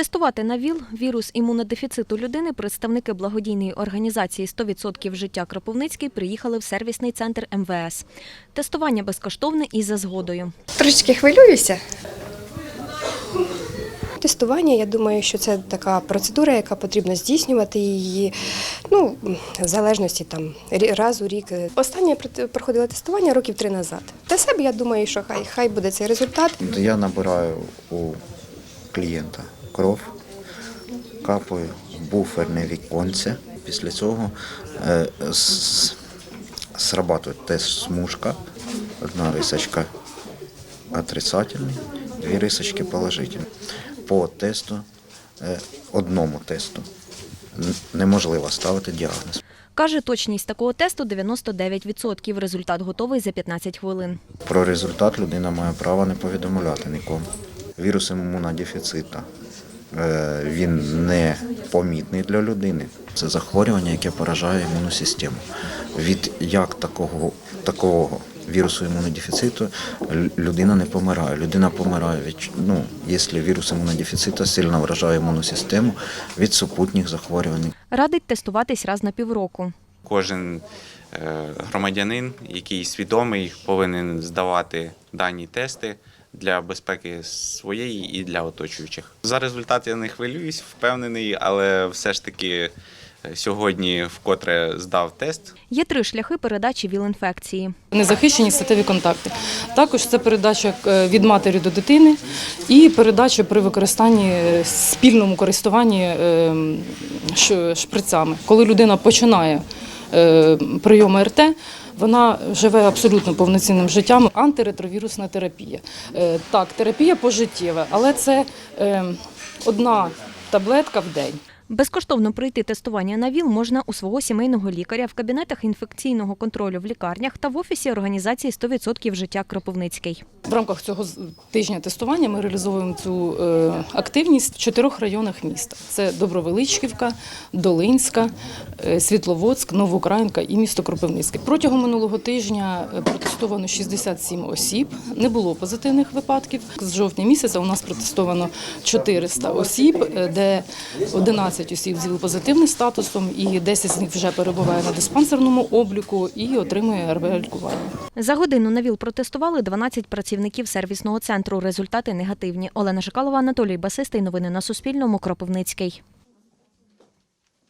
Тестувати на ВІЛ вірус імунодефіциту людини представники благодійної організації «100% життя Кропивницький приїхали в сервісний центр МВС. Тестування безкоштовне і за згодою. Трошечки хвилююся. Тестування, я думаю, що це така процедура, яка потрібно здійснювати її ну, в залежності там раз у рік. Останнє проходила тестування років три назад. Для себе я думаю, що хай, хай буде цей результат. Я набираю у клієнта кров, капаю в буферне віконце. Після цього е, с- срабатує тест смужка, одна рисочка отрицательна, дві рисочки положительні. По тесту, е, одному тесту неможливо ставити діагноз. Каже, точність такого тесту 99%. Результат готовий за 15 хвилин. Про результат людина має право не повідомляти нікому. Вірус імунодефіцита він не помітний для людини. Це захворювання, яке поражає імунну систему. Від як такого, такого вірусу імунодефіциту людина не помирає. Людина помирає від ну, якщо вірус імунодефіциту сильно вражає імунну систему від супутніх захворювань. Радить тестуватись раз на півроку. Кожен е, громадянин, який свідомий, повинен здавати дані тести для безпеки своєї і для оточуючих. За результат я не хвилююсь, впевнений, але все ж таки е, сьогодні вкотре здав тест. Є три шляхи передачі ВІЛ-інфекції. Незахищені статеві контакти. Також це передача е, від матері до дитини і передача при використанні е, спільному користуванні ш- шприцами. Коли людина починає е, прийом РТ, вона живе абсолютно повноцінним життям. Антиретровірусна терапія. Е, Так, терапія пожиттєва, але це е, одна таблетка в день. Безкоштовно пройти тестування на ВІЛ можна у свого сімейного лікаря в кабінетах інфекційного контролю в лікарнях та в офісі організації «100% життя Кропивницький. В рамках цього тижня тестування ми реалізовуємо цю е, активність в чотирьох районах міста: це Добровеличківка, Долинська, е, Світловодськ, Новоукраїнка і місто Кропивницьке. Протягом минулого тижня е, протестовано 67 осіб. Не було позитивних випадків. З жовтня місяця у нас протестовано 400 осіб, де 11 осіб з позитивним статусом, і 10 з них вже перебуває на диспансерному обліку і отримує РВ лікування. За годину на ВІЛ протестували 12 працівників сервісного центру. Результати негативні. Олена Жикалова, Анатолій Басистий. Новини на Суспільному. Кропивницький.